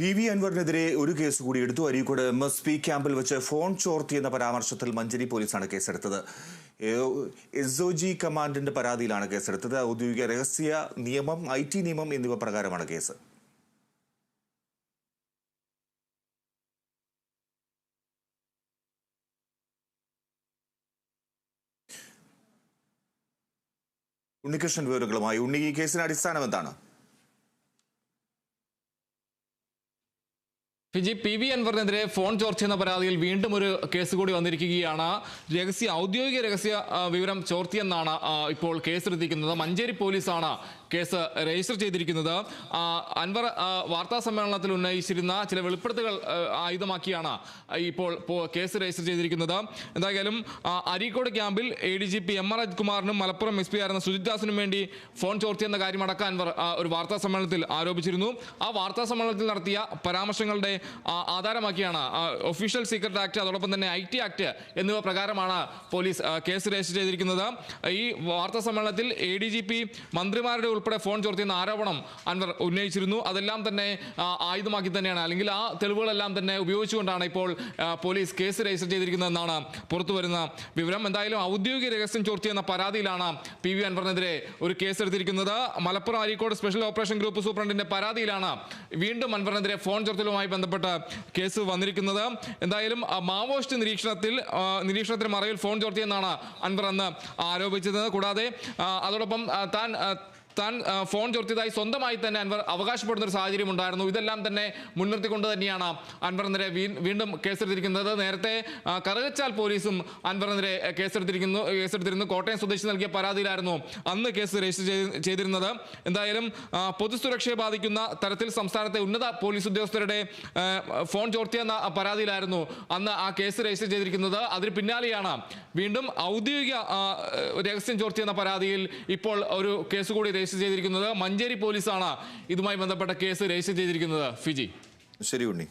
P V അൻവറിനെതിരെ ഒരു case കൂടി എടുത്തു. അരീക്കോട് എം എസ് പി ക്യാമ്പിൽ വെച്ച് ഫോൺ ചോർത്തിയെന്ന പരാമർശത്തിൽ മഞ്ചേരി പോലീസാണ് കേസെടുത്തത്. എസ് ഒ ജി കമാൻഡിന്റെ പരാതിയിലാണ് കേസെടുത്തത്. ഔദ്യോഗിക രഹസ്യ നിയമം ഐ ടി നിയമം എന്നിവ പ്രകാരമാണ് കേസ്. ഉണ്ണികൃഷ്ണൻ വിവരങ്ങളുമായി. ഉണ്ണി ഈ കേസിന് അടിസ്ഥാനം എന്താണ്? ഫിജി പി വി അൻവറിനെതിരെ ഫോൺ ചോർച്ച എന്ന പരാതിയിൽ വീണ്ടും ഒരു കേസ് കൂടി വന്നിരിക്കുകയാണ്. രഹസ്യ ഔദ്യോഗിക രഹസ്യ വിവരം ചോർത്തിയെന്നാണ് ഇപ്പോൾ കേസെടുത്തിരിക്കുന്നത്. മഞ്ചേരി പോലീസാണ് കേസ് രജിസ്റ്റർ ചെയ്തിരിക്കുന്നത്. അൻവർ വാർത്താ സമ്മേളനത്തിൽ ഉന്നയിച്ചിരുന്ന ചില വെളിപ്പെടുത്തുകൾ ആയുധമാക്കിയാണ് ഇപ്പോൾ കേസ് രജിസ്റ്റർ ചെയ്തിരിക്കുന്നത്. എന്തായാലും അരീക്കോട് ക്യാമ്പിൽ A D G P M R അജ്കുമാറിനും Malappuram S P ആയിരുന്ന സുജിത് ദാസിനും വേണ്ടി ഫോൺ ചോർത്തിയെന്ന കാര്യമടക്കം അൻവർ ഒരു വാർത്താ സമ്മേളനത്തിൽ ആരോപിച്ചിരുന്നു. ആ വാർത്താ സമ്മേളനത്തിൽ നടത്തിയ പരാമർശങ്ങളുടെ ആധാരമാക്കിയാണ്. ഒഫീഷ്യൽ സീക്രട്ട് ആക്ട് അതോടൊപ്പം തന്നെ ഐ ടി ആക്ട് എന്നിവ പ്രകാരമാണ് പോലീസ് കേസ് രജിസ്റ്റർ ചെയ്തിരിക്കുന്നത്. ഈ വാർത്താ സമ്മേളനത്തിൽ എ ഡി ജി പി മന്ത്രിമാരുടെ ഉൾപ്പെടെ ഫോൺ ചോർത്തിയെന്ന ആരോപണം അൻവർ ഉന്നയിച്ചിരുന്നു. അതെല്ലാം തന്നെ ആയുധമാക്കി തന്നെയാണ്. അല്ലെങ്കിൽ ആ തെളിവുകളെല്ലാം തന്നെ ഉപയോഗിച്ചുകൊണ്ടാണ് ഇപ്പോൾ പോലീസ് കേസ് രജിസ്റ്റർ ചെയ്തിരിക്കുന്നതെന്നാണ് പുറത്തു വരുന്ന വിവരം. എന്തായാലും ഔദ്യോഗിക രഹസ്യം ചോർത്തിയെന്ന പരാതിയിലാണ് പി വി അൻവറിനെതിരെ ഒരു കേസ് എടുത്തിരിക്കുന്നത്. Malappuram Areekode special operation group സൂപ്രണ്ടിന്റെ പരാതിയിലാണ് വീണ്ടും അൻവറിനെതിരെ ഫോൺ ചോർത്തലുമായി ബന്ധപ്പെട്ട കേസ് വന്നിരിക്കുന്നത്. എന്തായാലും മാവോയിസ്റ്റ് നിരീക്ഷണത്തിൽ നിരീക്ഷണത്തിന് മറവിൽ ഫോൺ ചോർത്തിയെന്നാണ് അൻവർ അന്ന് ആരോപിച്ചത് കൂടാതെ അതോടൊപ്പം താൻ താൻ ഫോൺ ചോർത്തിയതായി സ്വന്തമായി തന്നെ അൻവർ അവകാശപ്പെടുന്ന ഒരു സാഹചര്യം ഉണ്ടായിരുന്നു. ഇതെല്ലാം തന്നെ മുൻനിർത്തിക്കൊണ്ട് തന്നെയാണ് അൻവറിനെതിരെ വീണ്ടും കേസെടുത്തിരിക്കുന്നത്. നേരത്തെ കറുകച്ചാൽ പോലീസും അൻവറിനെതിരെ കേസെടുത്തിരിക്കുന്നു കേസെടുത്തിരുന്നു. കോട്ടയം സ്വദേശി നൽകിയ പരാതിയിലായിരുന്നു അന്ന് കേസ് രജിസ്റ്റർ ചെയ്ത് ചെയ്തിരുന്നത്. എന്തായാലും പൊതുസുരക്ഷയെ ബാധിക്കുന്ന തരത്തിൽ സംസ്ഥാനത്തെ ഉന്നത പോലീസ് ഉദ്യോഗസ്ഥരുടെ ഫോൺ ചോർത്തിയെന്ന പരാതിയിലായിരുന്നു അന്ന് ആ കേസ് രജിസ്റ്റർ ചെയ്തിരിക്കുന്നത്. അതിന് പിന്നാലെയാണ് വീണ്ടും ഔദ്യോഗിക രഹസ്യം ചോർത്തിയെന്ന പരാതിയിൽ ഇപ്പോൾ ഒരു കേസ് കൂടി രജിസ്റ്റർ ചെയ്തിരിക്കുന്നത് മഞ്ചേരി പോലീസാണ്. ഇതുമായി ബന്ധപ്പെട്ട കേസ് രജിസ്റ്റർ ചെയ്തിരിക്കുന്നത്. ഫിജി. ശരി ഉണ്ണി.